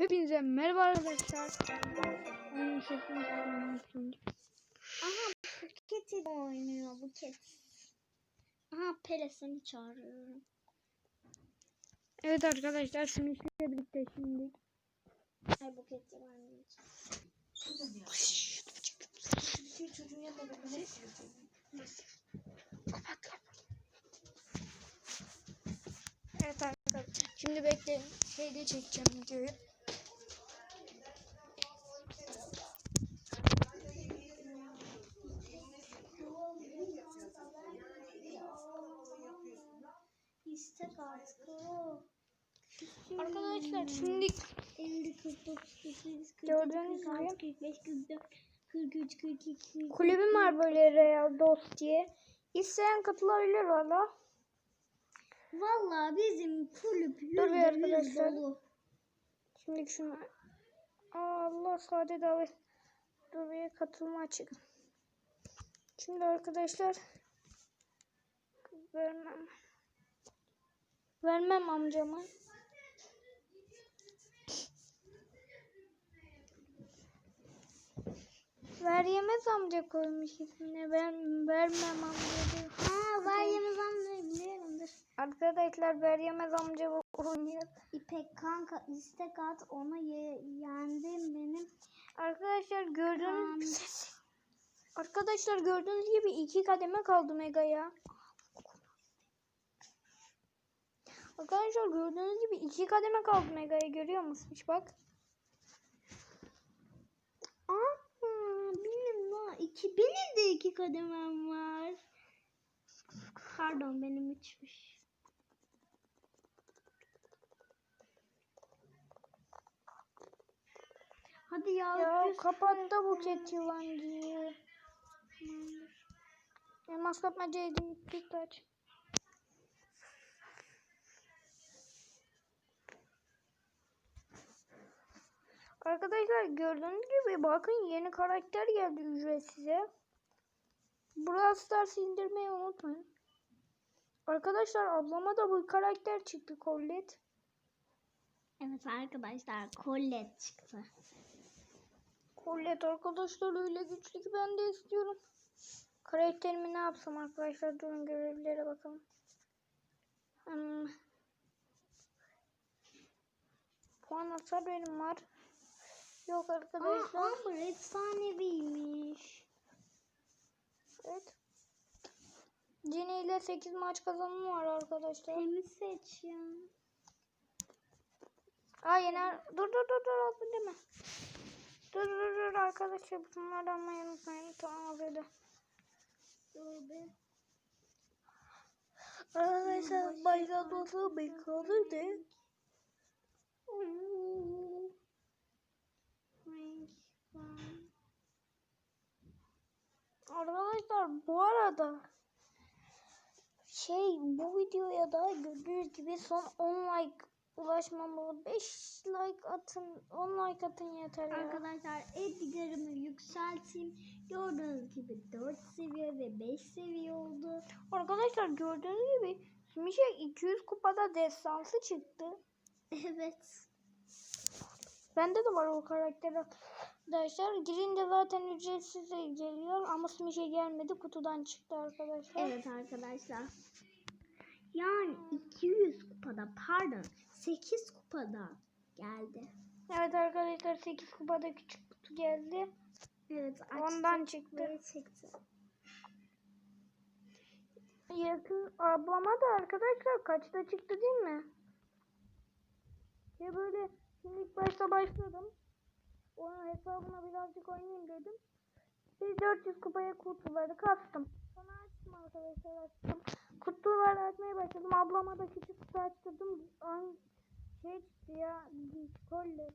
Hepinize merhaba arkadaşlar. Oyun sesini duyuyorsunuz. Aha Buket ile oynuyor Buket. Aha Pele seni çağırıyorum. Evet arkadaşlar Simit'le birlikte şimdi. Ay Buket ile oynayacağım. Evet arkadaşlar. Şimdi bekleyin. Şeyde çekeceğim videoyu. İstek artık o. Arkadaşlar şimdi 50, 49, 48, 47, Gördüğünüz 46, 45, 44, 43, 42, 43. kulübüm var böyle Real Dost diye. İsteyen katılabilir valla. Valla bizim kulüp Dur yüzde yüz arkadaşlar. dolu. Şimdi şunu Allah sade davet. Dur bir katılma açık. Şimdi arkadaşlar vermem. Vermem amcama. Ver yemez amca koymuş ismini. Ben vermem amca diyor. Ha var yemez anlayı biliyorumdur. Arkadaşlar ver yemez amca oynuyor. İpek kanka istek at ona ye, yendim benim. Arkadaşlar gördüğünüz Kan- Arkadaşlar gördüğünüz gibi iki kademe kaldı Mega'ya. Arkadaşlar gördüğünüz gibi iki kademe kaldı Mega'ya görüyor musunuz? Bak. Aa. İki, benim de iki kademem var. Pardon benim üçmüş. Hadi ya. Ya öpüyorsun. kapattı bu ket yılancıyı. Elmas kapmacaydı. Dikkat. Arkadaşlar gördüğünüz gibi bakın yeni karakter geldi ücretsize. Brawl Stars indirmeyi unutmayın. Arkadaşlar ablama da bu karakter çıktı Colette. Evet arkadaşlar kollet çıktı. Colette arkadaşlar öyle güçlü ki ben de istiyorum. Karakterimi ne yapsam arkadaşlar durun görevlere bakalım. Hmm. Puan hasar benim var. Yok Aa, arkadaşlar. Amber efsaneviymiş. Evet. Cine ile 8 maç kazanım var arkadaşlar. Temiz seç ya. Aa yener. Dur dur dur dur az deme. Dur dur dur arkadaşlar bunları almayı unutmayın. Tamam böyle. Dur be. Arkadaşlar başlatması beklenirdi. Oo. Arkadaşlar bu arada şey bu videoya da gördüğünüz gibi son 10 like ulaşmamalı. 5 like atın 10 like atın yeter. Arkadaşlar Edgar'ımı yükselteyim. Gördüğünüz gibi 4 seviye ve 5 seviye oldu. Arkadaşlar gördüğünüz gibi Smişe 200 kupada destansı çıktı. Evet. Bende de var o karakter arkadaşlar. Girince zaten ücretsiz de geliyor ama Smişe gelmedi kutudan çıktı arkadaşlar. Evet arkadaşlar. Yani 200 kupada pardon 8 kupada geldi. Evet arkadaşlar 8 kupada küçük kutu geldi. Evet açtık Ondan çıktı. çıktı. Yakın ablama da arkadaşlar kaçta çıktı değil mi? Ya böyle şimdi ilk başta başladım. Onun hesabına birazcık oynayayım dedim. Bir 400 kupaya kutuları kastım. Sonra açtım arkadaşlar açtım. Kutuları açmaya başladım. Ablama da küçük kutu açtırdım. An şey çıktı ya. Kollet.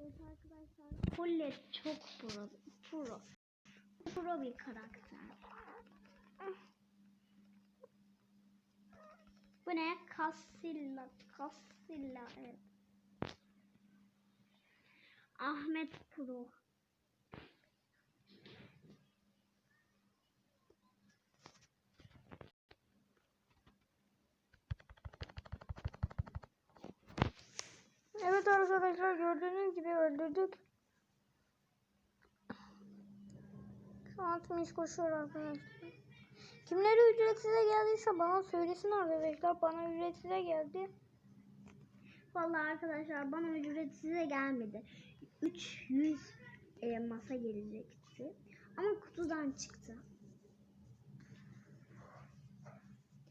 Evet arkadaşlar. Colette çok pro. Pro. Pro bir karakter. Bu ne? Cassilla. Cassilla evet. Ahmet Pro. Evet arkadaşlar. gördüğünüz gibi öldürdük. Şu an Timiz koşuyor arkadaşlar. Kimlere ücretsize geldiyse bana söylesin arkadaşlar. Bana ücretsize geldi. Vallahi arkadaşlar bana ücretsize gelmedi. 300 e, masa gelecekti. Ama kutudan çıktı.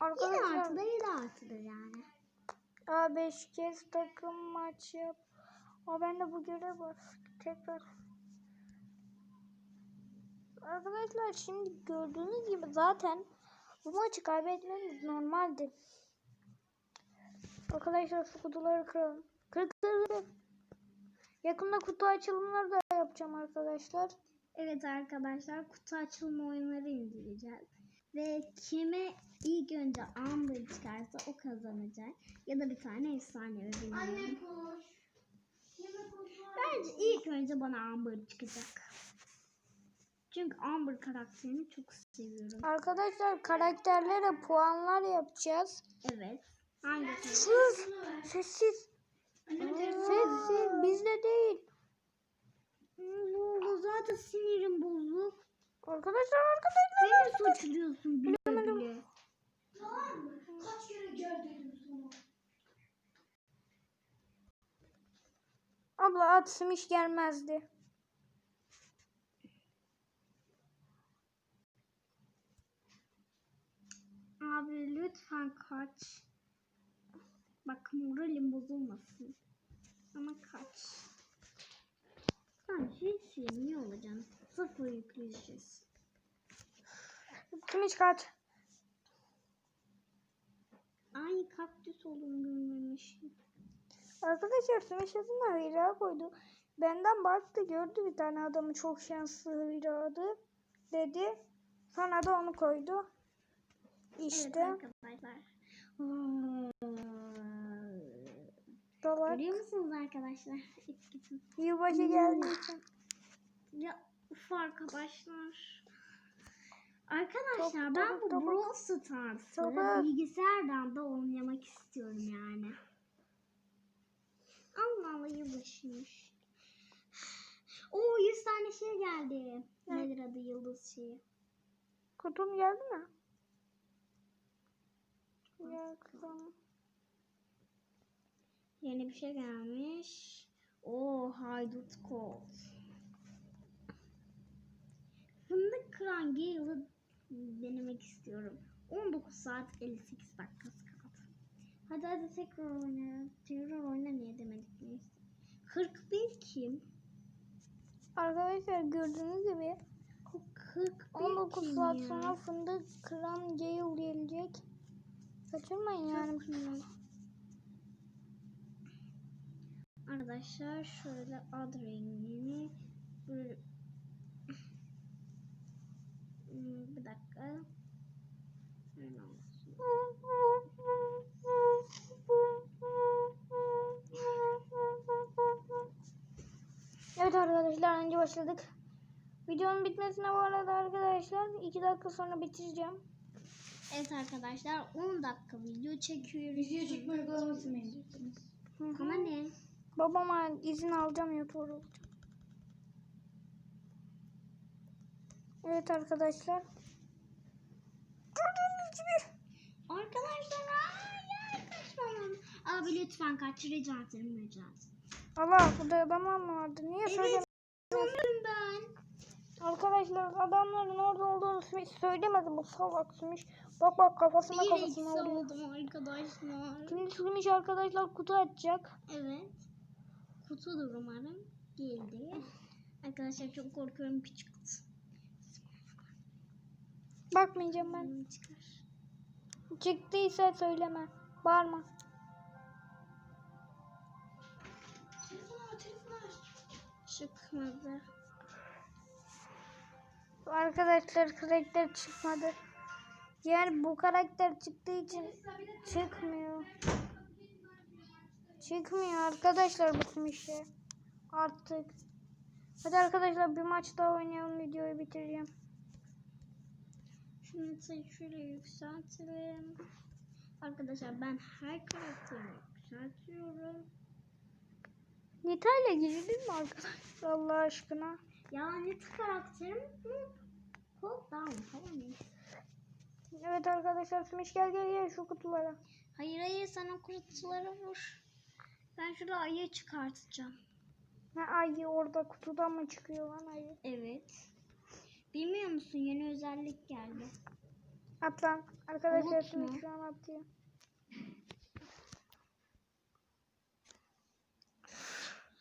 Arkadaşlar artıda yine artıdır yani. Aa 5 kez takım maç yap. Aa bende bu görev var. Tekrar. Arkadaşlar şimdi gördüğünüz gibi zaten bu maçı kaybetmemiz normaldi. Arkadaşlar şu kutuları kıralım. Kır kır kır. Yakında kutu açılımları da yapacağım arkadaşlar. Evet arkadaşlar kutu açılma oyunları indireceğiz. Ve kime ilk önce Amber çıkarsa o kazanacak. Ya da bir tane efsane bilmiyorum. Bence ilk önce bana Amber çıkacak. Çünkü Amber karakterini çok seviyorum. Arkadaşlar karakterlere puanlar yapacağız. Evet. Hangisi? Sus! Sessiz. Sessiz. Bizde değil. Ne oldu? Zaten sinirim bozuk. Arkadaşlar arkadaşlar. Beni suçluyorsun bile bile. Abla at simiş gelmezdi. Abi lütfen kaç. Bak moralim bozulmasın. Ama kaç. Sen hiç iyi olacaksın. Sıfır yükleyeceğiz. Simiş kaç. Ay kaktüs olduğunu görmemişim. Arkadaşlar simiş adına Hira koydu. Benden baktı gördü bir tane adamı çok şanslı Hira'dı dedi. Sonra da onu koydu. İşte Evet arkadaşlar. dolar Görüyor musunuz arkadaşlar? Yılbaşı geldiği için. Ya uf arkadaşlar. Arkadaşlar Top, ben top, bu top. Brawl Stars'ı bilgisayardan da oynamak istiyorum yani. Allah Allah yıldızmış. Oo 100 tane şey geldi. Ne? Nedir adı yıldız şeyi? Kutum geldi mi? Kızım. Yeni bir şey gelmiş. Oo haydut kod. Fındık kıran Gale'ı denemek istiyorum. 19 saat 58 dakikası kaldı. Hadi hadi tekrar oynayalım. Tekrar oyna niye demedik neyse. 41 kim? Arkadaşlar gördüğünüz gibi 41 19 kim saat sonra fındık kıran Gale gelecek. Kaçırmayın yani. Arkadaşlar şöyle ad rengini Hmm, bir dakika. Evet arkadaşlar önce başladık. Videonun bitmesine bu arada arkadaşlar 2 dakika sonra bitireceğim. Evet arkadaşlar 10 dakika video çekiyoruz. Video? Hı hı. Ama ne? Babama izin alacağım olacağım. Evet arkadaşlar. Gördüğünüz gibi. Arkadaşlar ay kaçmamam. Abi lütfen kaç rica ederim rica ederim. Allah burada adamlar mı vardı? Niye söylemiyorsun? Sanırım ben. Arkadaşlar adamların orada olduğunu söylemedi bu salak Sümüş. Bak bak kafasına Bir kafasına vuruyor. oldum arkadaşlar. Şimdi Sümüş arkadaşlar kutu açacak. Evet. Kutudur umarım. Geldi. Arkadaşlar çok korkuyorum küçük kutu. Bakmayacağım ben. Çıkar. Çıktıysa söyleme. Bağırma. Çıkmadı. Arkadaşlar karakter çıkmadı. Yani bu karakter çıktığı için çıkmıyor. Çıkmıyor arkadaşlar bu işe. Artık. Hadi arkadaşlar bir maç daha oynayalım videoyu bitireceğim. Şunu şöyle yükseltelim. Arkadaşlar ben her karakteri yükseltiyorum. Nita ile girilir mi arkadaşlar Allah aşkına? Yani karakterim Noob. Hop down tamam mı? Evet arkadaşlar Smiş gel gel gel şu kutulara. Hayır hayır sen o kutulara vur. Ben şurada ayı çıkartacağım. Ne ayı orada kutudan mı çıkıyor lan ayı? Evet. Bilmiyor musun yeni özellik geldi. At lan. Arkadaşlar mu? Smiş şu an atıyor.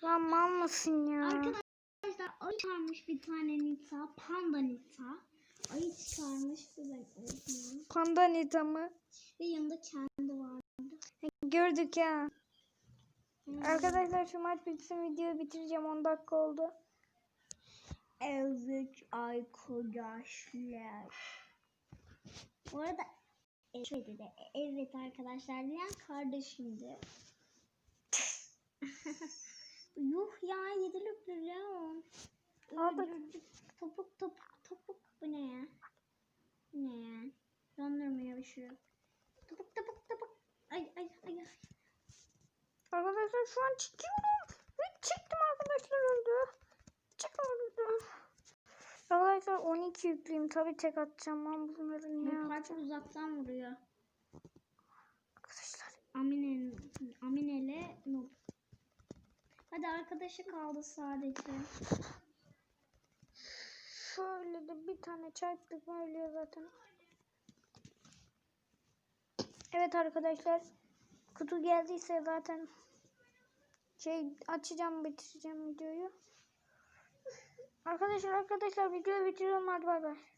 Lan mal mısın ya? Arkadaşlar ayı çıkarmış bir tane Nita. Panda Nita. Ayı çıkarmış ben oldum. Panda Nita mı? Ve yanında kendi var. Gördük ya. Arkadaşlar şu maç bitsin videoyu bitireceğim 10 dakika oldu. Evet arkadaşlar. Bu arada e, şöyle dedi. Evet arkadaşlar diyen kardeşimdi. Yuh ya yedilüklü Leon. Topuk topuk topuk. Bu ne ya? Ne ya? Şey yok. Topuk topuk topuk. Ay ay ay. ay. Arkadaşlar şu an çıkıyorum. Ve çıktım arkadaşlar öldü. Öldü. Arkadaşlar 12 yüklüyüm. Tabi tek atacağım. Ben bunları niye Bu atacağım? parça uzaktan vuruyor. Arkadaşlar. Amine, Amine'le Noob. Hadi arkadaşı kaldı sadece. Şöyle de bir tane çarptık mı ölüyor zaten. Evet arkadaşlar. Kutu geldiyse zaten şey açacağım bitireceğim videoyu. Arkadaşlar arkadaşlar videoyu bitiriyorum hadi bay bay.